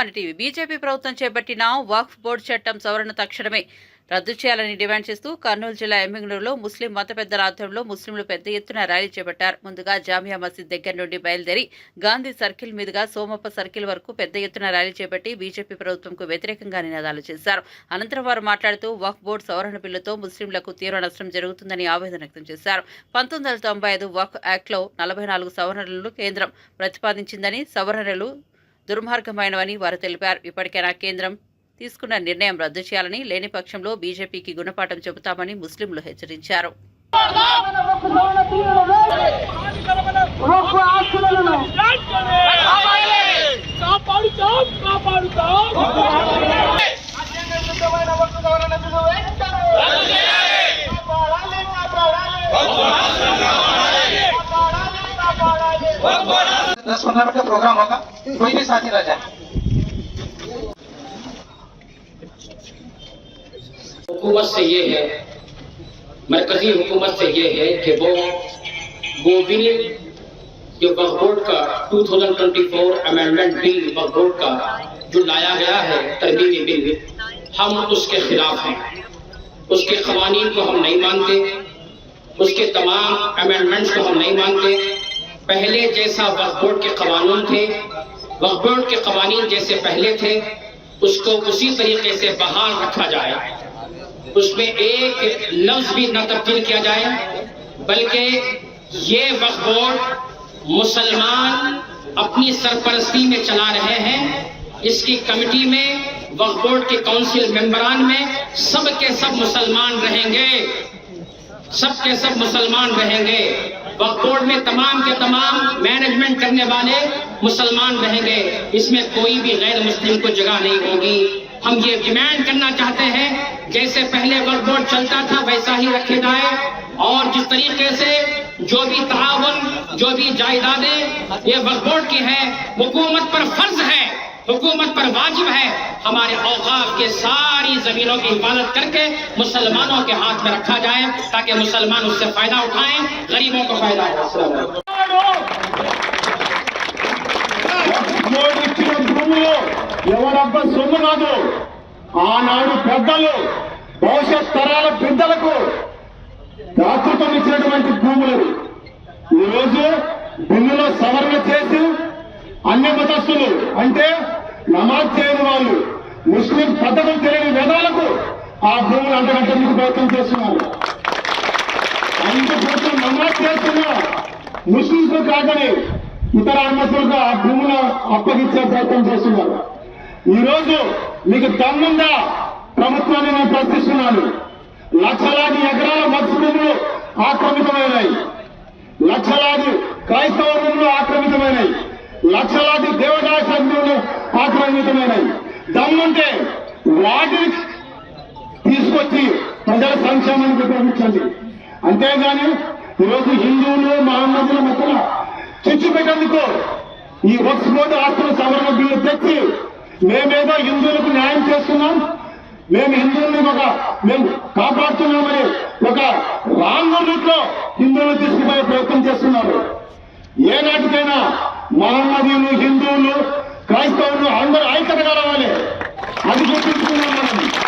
మన TV. BJP ప్రభుత్వం చేపట్టిన వక్ఫ్ బోర్డు చట్టం సవరణ తక్షణమే రద్దు చేయాలని డిమాండ్ చేస్తూ కర్నూలు జిల్లా ఎమ్మిగనూరులో ముస్లిం మత పెద్దల ఆధ్వర్యంలో ముస్లింలు పెద్ద ఎత్తున ర్యాలీ చేపట్టారు. ముందుగా జామియా మసీద్ దగ్గర నుండి బయలుదేరి గాంధీ సర్కిల్ మీదుగా సోమప్ప సర్కిల్ వరకు పెద్ద ఎత్తున ర్యాలీ చేపట్టి బీజేపీ ప్రభుత్వంకు వ్యతిరేకంగా నినాదాలు చేశారు. అనంతరం వారు మాట్లాడుతూ వక్ఫ్ బోర్డు సవరణ బిల్లుతో ముస్లింలకు తీవ్ర నష్టం జరుగుతుందని ఆవేదన వ్యక్తం చేశారు. పంతొమ్మిది వందల తొంభై ఐదు వక్ఫ్ యాక్ట్లో నలభై నాలుగు సవరణలను కేంద్రం ప్రతిపాదించిందని సవరణలు దుర్మార్గమైనవని వారు తెలిపారు. ఇప్పటికైనా కేంద్రం తీసుకున్న నిర్ణయం రద్దు చేయాలని లేని పక్షంలో బీజేపీకి గుణపాఠం చెబుతామని ముస్లింలు హెచ్చరించారు. دس پندرہ منٹ کا پروگرام ہوگا کوئی بھی ساتھی رہ جائے حکومت سے یہ ہے مرکزی حکومت سے یہ ہے کہ وہ گوبل جو وقت بورڈ کا 2024 امینڈمنٹ بل وقت کا جو لایا گیا ہے ترمیمی بل ہم اس کے خلاف ہیں اس کے قوانین کو ہم نہیں مانتے اس کے تمام امینڈمنٹس کو ہم نہیں مانتے پہلے جیسا وقت بورڈ کے قوانون تھے، وقت بورڈ کے قوانین جیسے پہلے تھے، اس کو اسی طریقے سے بحال رکھا جائے۔ اس میں ایک لفظ بھی نہ تبدیل کیا جائے، بلکہ یہ وقت بورڈ مسلمان اپنی سرپرستی میں چلا رہے ہیں۔ اس کی کمیٹی میں، وقت بورڈ کے کاؤنسل ممبران میں سب کے سب مسلمان رہیں گے۔ سب کے سب مسلمان رہیں گے۔ وقت میں تمام کے تمام مینجمنٹ کرنے والے مسلمان رہیں گے۔ اس میں کوئی بھی غیر مسلم کو جگہ نہیں ہوگی۔ ہم یہ ڈیمانڈ کرنا چاہتے ہیں، جیسے پہلے ورک بورڈ چلتا تھا، ویسا ہی رکھے جائے۔ اور جس طریقے سے جو بھی تعاون، جو بھی جائیدادیں یہ ورک بورڈ کی ہیں، حکومت پر فرض ہے حکومت پر واجب ہے ہمارے اوقاف کے ساری زمینوں کی حفاظت کر کے مسلمانوں کے ہاتھ میں رکھا جائے تاکہ مسلمان اس سے فائدہ اٹھائیں، غریبوں کو فائدہ సొమ్మునాదు ఆనాడు పెద్దలు భవిష్యత్ తరాల పెద్దలకు దాతృత్వం ఇచ్చినటువంటి ఈరోజు సవరణ చేసి అన్య మతస్థులు అంటే నమాజ్ చేయని వాళ్ళు ముస్లిం పద్ధతులు తెలియని వేదాలకు ఆ భూములు అంటగట్టేందుకు ప్రయత్నం చేస్తున్నారు. అందుకోసం నమాజ్ చేస్తున్న ముస్లింస్ కాదని ఇతర అన్నతులకు ఆ భూములు అప్పగించే ప్రయత్నం చేస్తున్నారు. ఈ రోజు మీకు తమ్ముందా ప్రభుత్వాన్ని నేను ప్రశ్నిస్తున్నాను. లక్షలాది ఎకరాల మత్స్య భూములు ఆక్రమితమైనాయి లక్షలాది క్రైస్తవ లక్షలాది దేవదాయ భూములు ఆక్రమితమైనవి దమ్ముంటే వాటిని తీసుకొచ్చి ప్రజల సంక్షేమానికి ఉపయోగించండి. అంతేగాని ఈరోజు హిందువులు మహమ్మదుల మధ్యన చిచ్చు పెట్టేందుకు ఈ వక్స్ బోర్డు ఆస్తుల సవరణ బిల్లు తెచ్చి మేమేదో హిందువులకు న్యాయం చేస్తున్నాం మేము హిందువుల్ని ఒక మేము కాపాడుతున్నామని ఒక రాంగ్ రూట్లో హిందువులు తీసుకుపోయే ప్రయత్నం చేస్తున్నారు. ఏనాటికైనా మహమ్మదీలు హిందువులు క్రైస్తవులు అందరూ ఐక్యత కలవాలి. అది గుర్తించుకున్నాం మనం.